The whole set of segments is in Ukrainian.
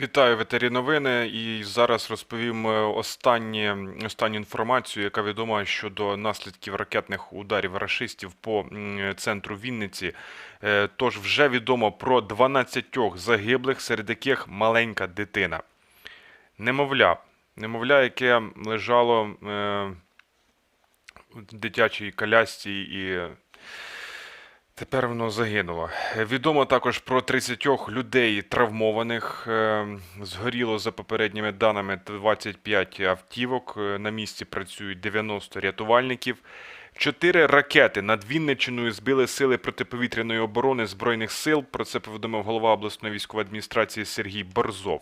Вітаю в етері новини. І зараз розповім е, останні, останню інформацію, яка відома щодо наслідків ракетних ударів рашистів по центру Вінниці. Е, Тож вже відомо про 12 загиблих, серед яких маленька дитина. Немовля, немовля, яке лежало е, в дитячій колясці і Тепер воно загинуло. Відомо також про 30 людей травмованих. Е, Згоріло за попередніми даними 25 автівок. Е, На місці працюють 90 рятувальників. Чотири ракети над Вінниччиною збили сили протиповітряної оборони Збройних сил. Про це повідомив голова обласної військової адміністрації Сергій Борзов.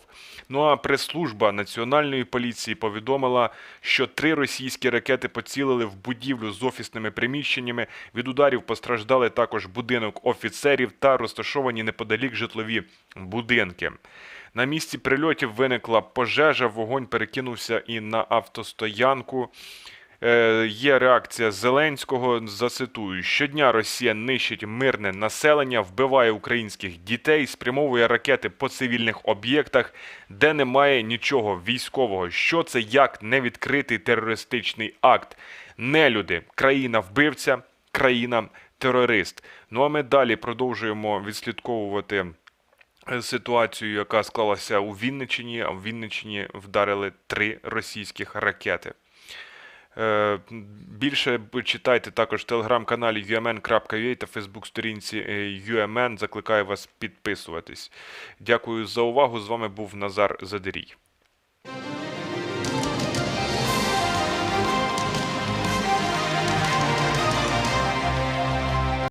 Ну а прес-служба національної поліції повідомила, що три російські ракети поцілили в будівлю з офісними приміщеннями. Від ударів постраждали також будинок офіцерів та розташовані неподалік житлові будинки. На місці прильотів виникла пожежа, вогонь перекинувся і на автостоянку. Е, є реакція Зеленського. Зацитую: щодня Росія нищить мирне населення, вбиває українських дітей, спрямовує ракети по цивільних об'єктах, де немає нічого військового. Що це як невідкритий терористичний акт? Нелюди, країна вбивця, країна терорист. Ну а ми далі продовжуємо відслідковувати е, ситуацію, яка склалася у Вінниччині. А в Вінниччині вдарили три російських ракети. Е, Більше читайте також в телеграм-каналі umn.ua та фейсбук-сторінці е, UMN. Закликаю вас підписуватись. Дякую за увагу. З вами був Назар Задерій.